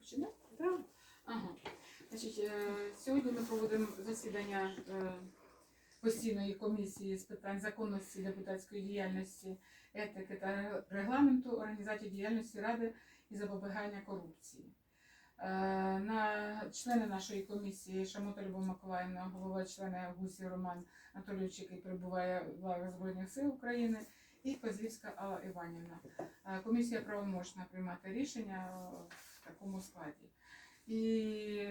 Починати? Е, сьогодні ми проводимо засідання е, постійної комісії з питань законності депутатської діяльності, етики та регламенту організації діяльності Ради і запобігання корупції. Члени нашої комісії Шамота Любов Миколаївна, голова члени Гусі Роман Анатолійович, який перебуває в лавах Збройних сил України, і Козлівська Алла Іванівна. Е, Комісія правоможна приймати рішення в такому складі. І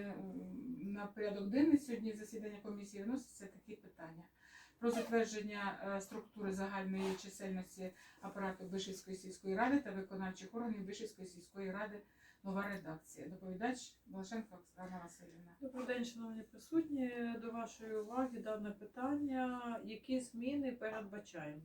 на порядок денний сьогодні засідання комісії вносяться такі питання. Про затвердження е, структури загальної чисельності апарату Бишівської сільської ради та виконавчих органів Бишівської сільської ради нова редакція. Доповідач Волошенко Оксана Васильівна. Добрий день, шановні присутні. До вашої уваги дане питання. Які зміни передбачаємо?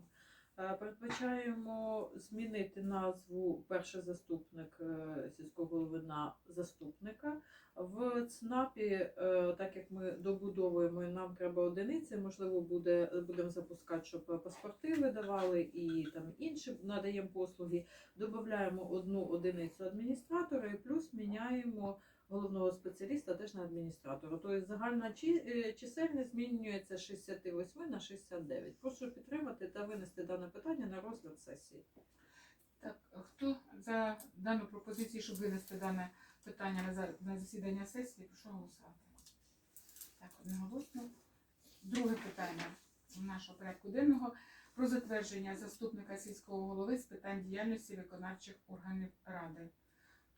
Е, Передбачаємо змінити назву перший заступник е, сільського голови на заступника. В ЦНАПі, е, так як ми добудовуємо, нам треба одиниці, можливо, буде будемо запускати, щоб паспорти видавали і там інші надаємо послуги. Додаємо одну одиницю адміністратора і плюс міняємо головного спеціаліста теж на адміністратора. Тобто загальна е, чисельність змінюється з 68 на 69. Прошу підтримати та винести дане питання на розгляд сесії. Так, хто за дану пропозицію, щоб винести дане питання на засідання сесії, прошу голосувати. Так, одноголосно. Друге питання нашого порядку денного про затвердження заступника сільського голови з питань діяльності виконавчих органів ради.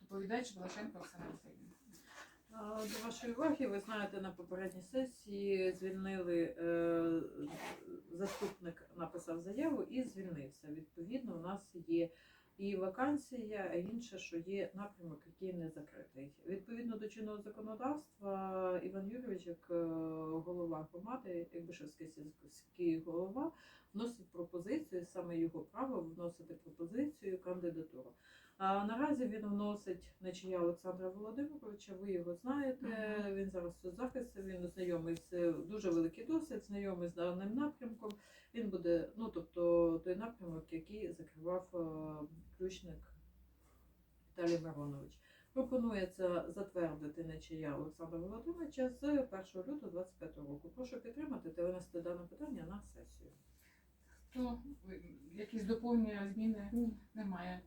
Доповідач Волошенко Оксана Васильівна. До вашої уваги, ви знаєте, на попередній сесії звільнили е, заступник написав заяву і звільнився. Відповідно, у нас є і вакансія, а інше, що є напрямок, який не закритий. Відповідно до чинного законодавства, Іван Юрійович, як е, голова громади, як Бишевський сільський голова, вносить пропозицію, саме його право вносити пропозицію кандидатуру. Наразі він вносить Нечия Олександра Володимировича. Ви його знаєте. Він зараз в соцзахисті, він знайомий з дуже великий досвід, знайомий з даним напрямком. Він буде, ну тобто той напрямок, який закривав е, ключник Віталій Миронович. Пропонується затвердити Нечия Олександра Володимировича з 1 лютого 25 року. Прошу підтримати та винести дане питання на сесію. Хто якісь доповнення, зміни немає.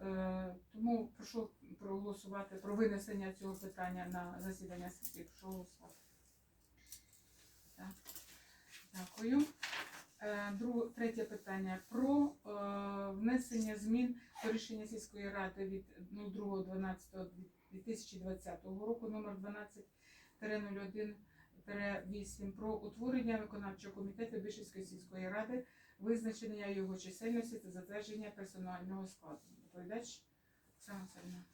Е, Тому прошу проголосувати про винесення цього питання на засідання сесії. Прошу голосувати. Так. Дякую. Е, Друге, третє питання про е, внесення змін до рішення сільської ради від 02.12.2020 року номер 12-01-8 про утворення виконавчого комітету Бишівської сільської ради визначення його чисельності та затвердження персонального складу. Доповідач Оксана Васильівна.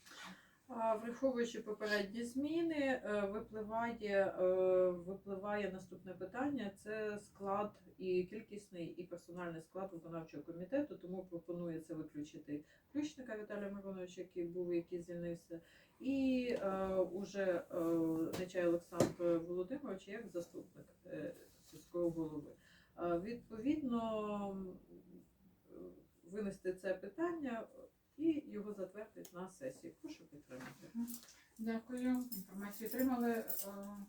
Враховуючи попередні зміни, е, випливає, е, випливає наступне питання: це склад і кількісний і персональний склад виконавчого комітету. Тому пропонується виключити ключника Віталія Мироновича, який був, який звільнився, і е, уже Нечай Олександр Володимирович як заступник сільського голови. Відповідно, винести це питання і його затвердить на сесії. Прошу підтримати. Дякую. Інформацію отримали. Е,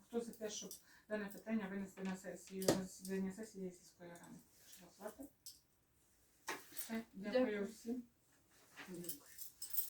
Хто за те, щоб дане питання винести на сесію на засідання сесії сільської ради? Прошу голосувати. Все, дякую Дякую. всім.